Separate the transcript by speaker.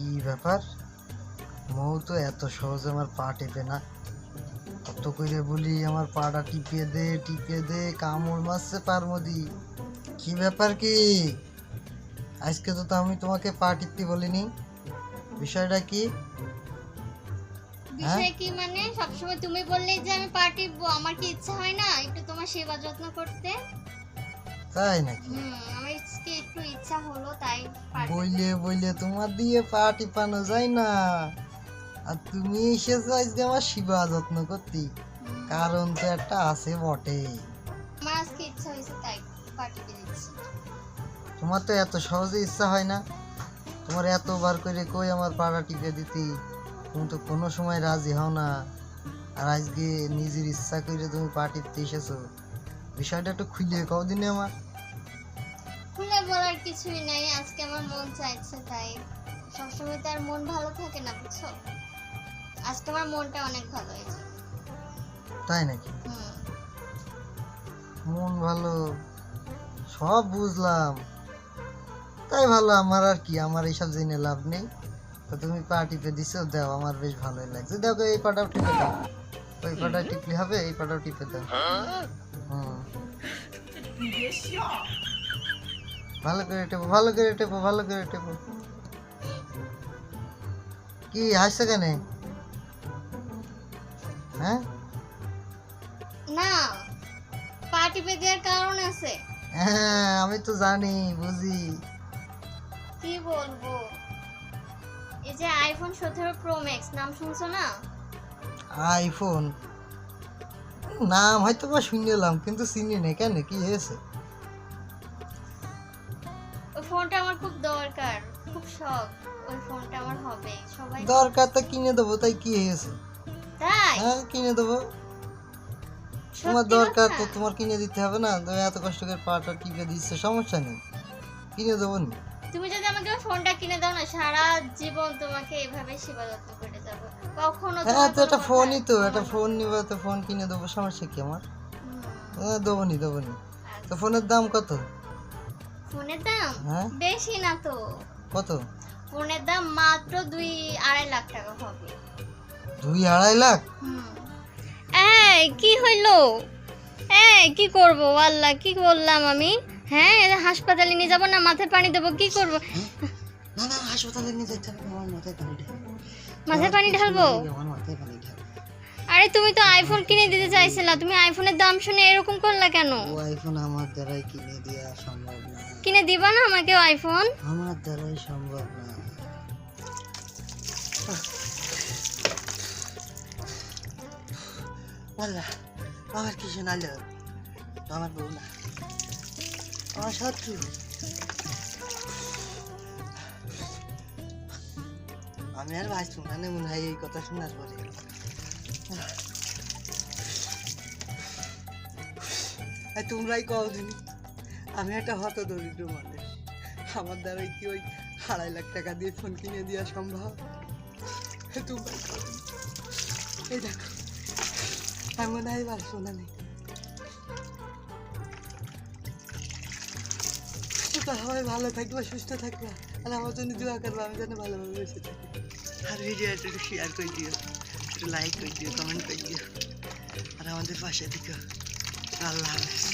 Speaker 1: কি ব্যাপার? মৌ তো এত সহজে আমার পা টেপে না। কত করে বলি আমার পাটা টিপে দে টিপে দে কামড় মারছে পার মদি কি ব্যাপার কি? আজকে তো তো আমি তোমাকে পা টিপতে বলিনি। বিষয়টা কি?
Speaker 2: বিষয় কি মানে? সবসময় তুমি বললে যে আমি পার্টি আমার কি ইচ্ছা হয় না? একটু তোমার সেবা যত্ন করতে?
Speaker 1: তাই নাকি?
Speaker 2: আমার আজকে একটু ইচ্ছা হলো তাই
Speaker 1: বইলে বইলে তোমার দিয়ে পা টিপানো যায় না। আর তুমি এসেছ আজকে আমার সেবা যত্ন করতে। কারণ তো একটা আছে বটে।
Speaker 2: আমার আজকে ইচ্ছা হয়েছে তাই পার্টিতে দিচ্ছি।
Speaker 1: তোমার তো এত সহজে ইচ্ছা হয় না। তোমার এতবার করে কই আমার পাড়া টিপে দিতি? তুমি তো কোনো সময় রাজি হও না। আর আজকে নিজের ইচ্ছা করে তুমি পা টিপতে এসেছ। বিষয়টা একটু খুলে কও দিনে আমার।
Speaker 2: খুলে বলার কিছুই নাই আজকে আমার মন চাইছে তাই। সবসময় তো আর মন ভালো থাকে না বুঝছ? আজকে আমার মনটা অনেক ভালো হয়েছে।
Speaker 1: তাই নাকি?
Speaker 2: হুম।
Speaker 1: মন ভালো সব বুঝলাম। তাই ভালো আমার আর কি আমার এইসব জেনে লাভ নেই। তো তুমি পা টিপে দিছো দাও আমার বেশ ভালোই লাগছে। দেখো এই পাটাও টিপে দাও। ওই পাটা টিপলে হবে এই পাটাও টিপে দাও। হুম। ভালো করে টেপো ভালো করে টেপো ভালো করে টেপো। কি হাসছে কেন? হ্যাঁ?
Speaker 2: না পার্টি কারণ আছে।
Speaker 1: হ্যাঁ আমি তো জানি বুঝি।
Speaker 2: কি বলব? এই যে আইফোন সতেরো প্রো ম্যাক্স নাম শুনছো না?
Speaker 1: আইফোন নাম হয়তো বা শুনলাম কিন্তু চিনি না কেন? কি হয়েছে?
Speaker 2: ফোনটা আমার খুব দরকার খুব শখ ওই ফোনটা আমার হবে সবাই
Speaker 1: দরকার তো কিনে দেবো তাই কি হয়েছে?
Speaker 2: তাই?
Speaker 1: হ্যাঁ কিনে দেবো। তোমার দরকার তো তোমার কিনে দিতে হবে না তুমি এত কষ্ট করে পাটা টিপে দিচ্ছে সমস্যা নেই। কিনে দেবো নি।
Speaker 2: তুমি যদি আমাকে ফোনটা কিনে দাও না সারা জীবন তোমাকে এভাবে সেবা যত্ন করে যাব। কখনো
Speaker 1: হ্যাঁ তো এটা
Speaker 2: কোনো
Speaker 1: ফোনই তো একটা ফোন নিবে তো ফোন কিনে দেবো সমস্যা কি আমার? হ্যাঁ দেবো নি দেবো নি।
Speaker 2: আচ্ছা।
Speaker 1: তো ফোনের দাম কত?
Speaker 2: ফোনের দাম
Speaker 1: হ্যাঁ?
Speaker 2: বেশি না তো।
Speaker 1: কত?
Speaker 2: ফোনের দাম মাত্র দুই আড়াই লাখ টাকা হবে।
Speaker 1: দুই আড়াই লাখ।
Speaker 2: এই কি হইল? এই কি করব? আল্লাহ কি বললাম আমি? হ্যাঁ হাসপাতালে নিয়ে যাব না মাথায় পানি দেবো কি করব?
Speaker 1: না না হাসপাতালে নিয়ে যেতে হবে মাথায় পানি ঢাল
Speaker 2: মাথায় পানি ঢালবো? আরে তুমি তো আইফোন কিনে দিতে চাইছিলা তুমি আইফোনের দাম শুনে এরকম করলা কেন?
Speaker 1: ও আইফোন আমার দ্বারাই কিনে দেওয়া সম্ভব না।
Speaker 2: কিনে দিবা না আমাকে আইফোন
Speaker 1: আমার দ্বারাই সম্ভব না। আল্লাহ আমার কি শোনালো আমার বউ না। আমার শত্রু। আমি আর বাঁচবো না মনে হয় এই কথা শোনার পরে। তোমরাই কও দিনি আমি একটা হত দরিদ্র মানুষ। আমার দ্বারাই কি ওই আড়াই লাখ টাকা দিয়ে ফোন কিনে দেওয়া সম্ভব? এই দেখো আমি মনে হয় বাঁচবো না নেই। সবাই ভালো থাকবে, সুস্থ থাকবে। আর আমার জন্য দোয়া করবে, আমি যেন ভালোভাবে বেঁচে থাকি। আর ভিডিওটা শেয়ার করে দিও। একটু লাইক করে দিও কমেন্ট করে দিও আর আমাদের পাশে দিকে আল্লাহ হাফেজ